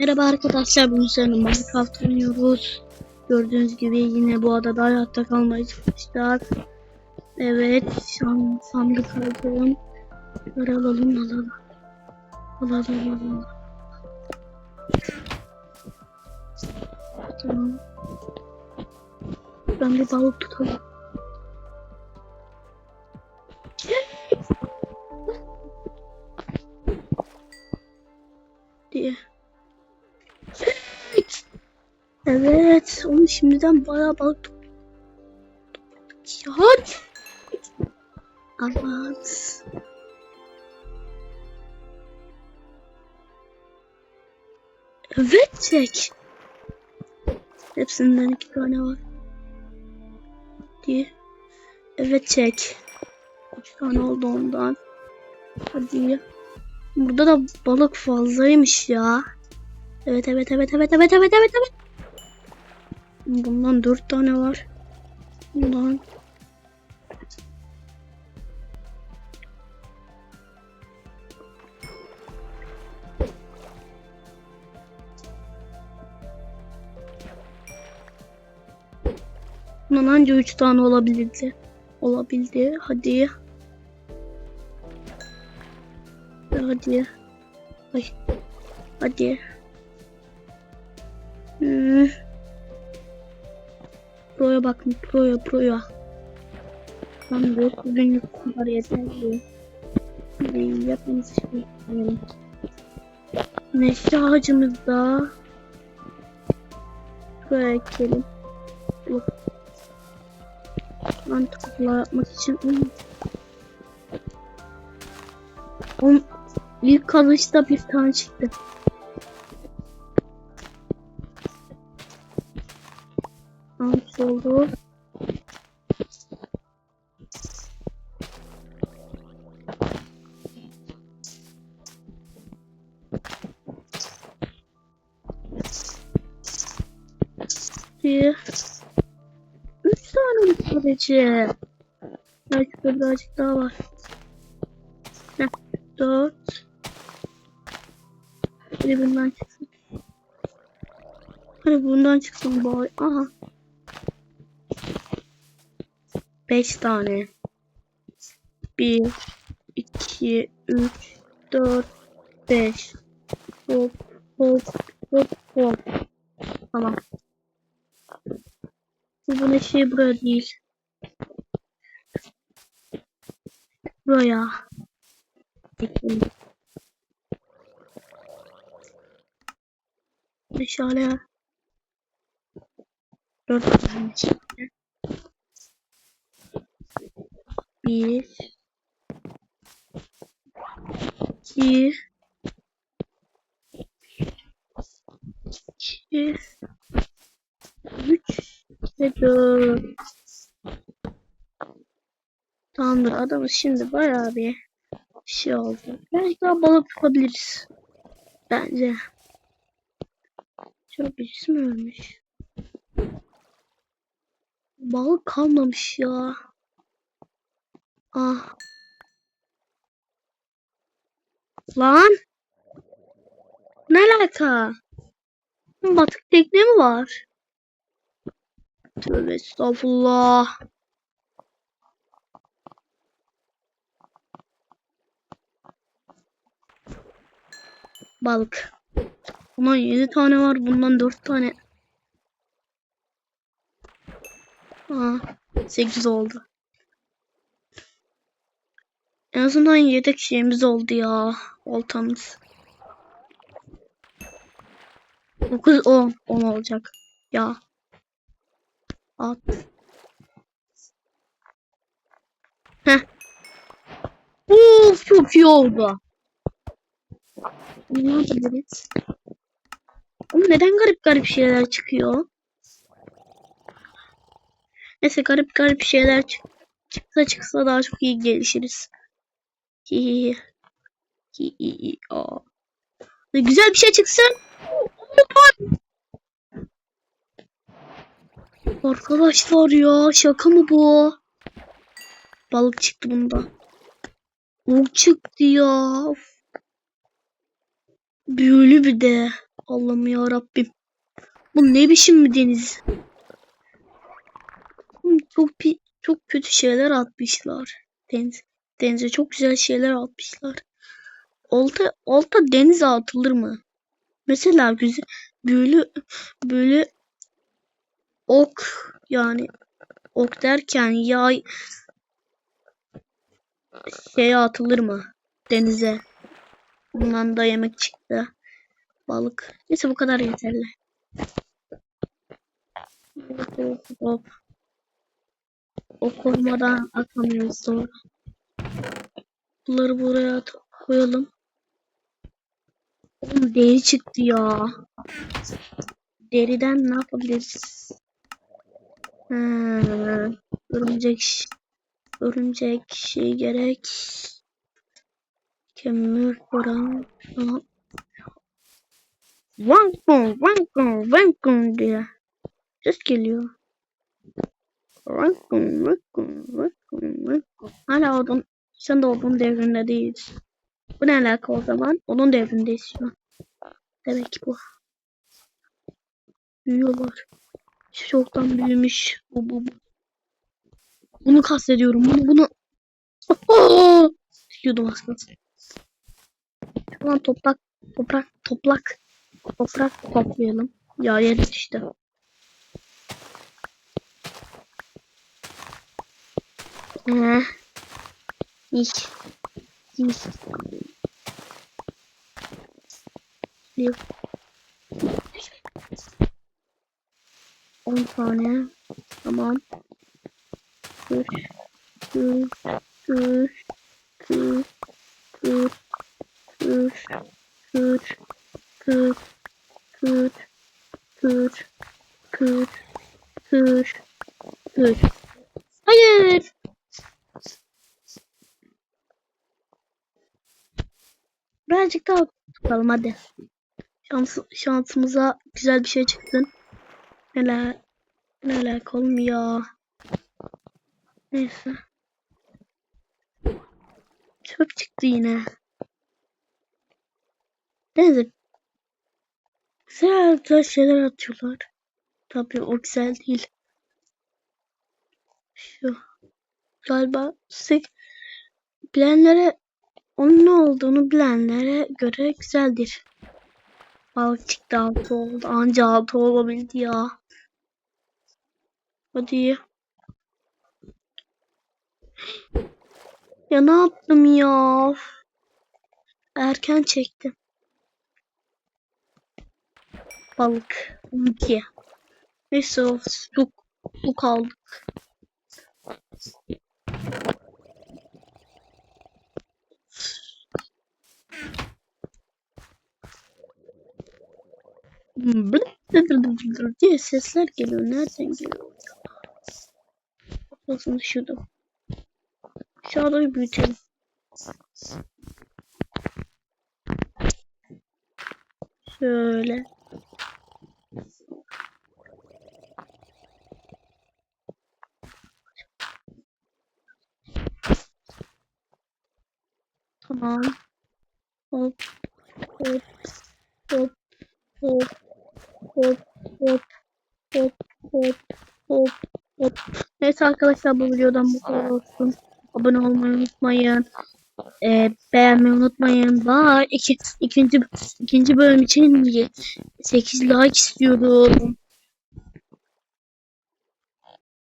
Merhaba arkadaşlar bugün seninle Minecraft oynuyoruz. Gördüğünüz gibi yine bu adada hayatta kalmaya çalışacağız. Evet san, sandık aldım. Alalım alalım. Alalım alalım. Tamam. Ben bir balık tutalım. Evet, onu şimdiden bayağı balık. Hadi. Evet. Evet çek. Hepsinden iki tane var. Diye. Evet çek. Üç tane oldu ondan. Hadi. Burada da balık fazlaymış ya. Evet evet evet evet evet evet evet evet. Bundan dört tane var. Bundan. Bundan anca üç tane olabilirdi. Olabildi. Hadi. Hadi. Ay. Hadi. Hmm. Pro'ya bakın. Pro'ya Pro'ya. De bugün kadar yeterli. Hadi yapmamız şey. Neşe ağacımızda. Buraya ekelim. Yok. Mantıklı yapmak için. On, ilk kalışta bir tane çıktı. Hangisi oldu? Bir. Üç tane sadece? Belki bir birazcık daha var. Heh, dört. Hadi bundan çıksın. Hadi bundan çıksın boy. Aha. Beş tane. Bir, iki, üç, dört, beş. Hop, hop, hop, hop. Tamam. Bu bunun şey buraya değil. Buraya. Bekleyin. Meşale. Dört tane meşale. Bir. İki. İki. Üç. Ve dört. Tamamdır adamız şimdi bayağı bir şey oldu. Belki daha balık tutabiliriz. Bence. Çok birisi mi ölmüş? Balık kalmamış ya. Ah. Lan. Ne alaka? Batık tekne mi var? Tövbe estağfurullah. Balık. Bundan 7 tane var. Bundan 4 tane. Aa, 8 oldu. En azından yedek şeyimiz oldu ya. Oltamız. 9 10 10 olacak. Ya. At. Heh. Uf çok iyi oldu. Ne yapabiliriz? Ama neden garip garip şeyler çıkıyor? Neyse garip garip şeyler çık çıksa çıksa daha çok iyi gelişiriz. Hihihi. Aa. Güzel bir şey çıksın. Arkadaşlar ya şaka mı bu? Balık çıktı bunda. O çıktı ya. Büyülü bir de. Allah'ım ya Rabbim. Bu ne biçim bir deniz? Çok çok kötü şeyler atmışlar. Deniz, denize çok güzel şeyler atmışlar. Olta, olta denize atılır mı? Mesela güzel büyülü büyülü ok yani ok derken yay şeye atılır mı? Denize. Bundan da yemek çıktı. Balık. Neyse bu kadar yeterli. Hop. Ok olmadan atamıyoruz sonra. Bunları buraya koyalım. Oğlum deri çıktı ya. Deriden ne yapabiliriz? Hmm, örümcek, örümcek şey gerek. Kömür falan. Vankun, vankun, vankun diye. Ses geliyor. Vankun, vankun, vankun, vankun. Hala odun, sen de odun devrinde değiliz. Bu ne alaka o zaman? Onun devrindeyiz şu an. Demek bu. Büyüyorlar. Çoktan büyümüş. Bu, bu, bu. Bunu kastediyorum. Bunu, bunu. Oh! Yudum az kalsın. Şu an toprak, toprak, toprak, toprak toplayalım. Ya yere düştü. Ee, ilk, ilk. Bir. 10 tane. Tamam. Kır. Kır. Kır. Kır. Kır. Kır. Kır. Kır. Kır. Kır. Kır. Kır. Kır. Hayır. Birazcık daha tutalım hadi. Şans, şansımıza güzel bir şey çıksın. Neler ne alaka oğlum ya. Neyse. Çöp çıktı yine. Neyse. Güzel güzel şeyler atıyorlar. Tabii o güzel değil. Şu. Galiba sık bilenlere onun ne olduğunu bilenlere göre güzeldir. Balık çıktı altı oldu. Anca altı olabildi ya. Hadi. Ya ne yaptım ya? Erken çektim. Balık. 12. Neyse su, su kaldık. Diye sesler geliyor. Nereden geliyor? Bakın şurada. Aşağıda bir büyütelim. Şöyle. Tamam. Hop. Hop. Hop. Hop. Hop. Hop. Hop. Hop. Hop. Neyse arkadaşlar bu videodan bu kadar olsun. Abone olmayı unutmayın. Ee, beğenmeyi unutmayın. Bye. İki, ikinci, ikinci bölüm için 8 like istiyorum.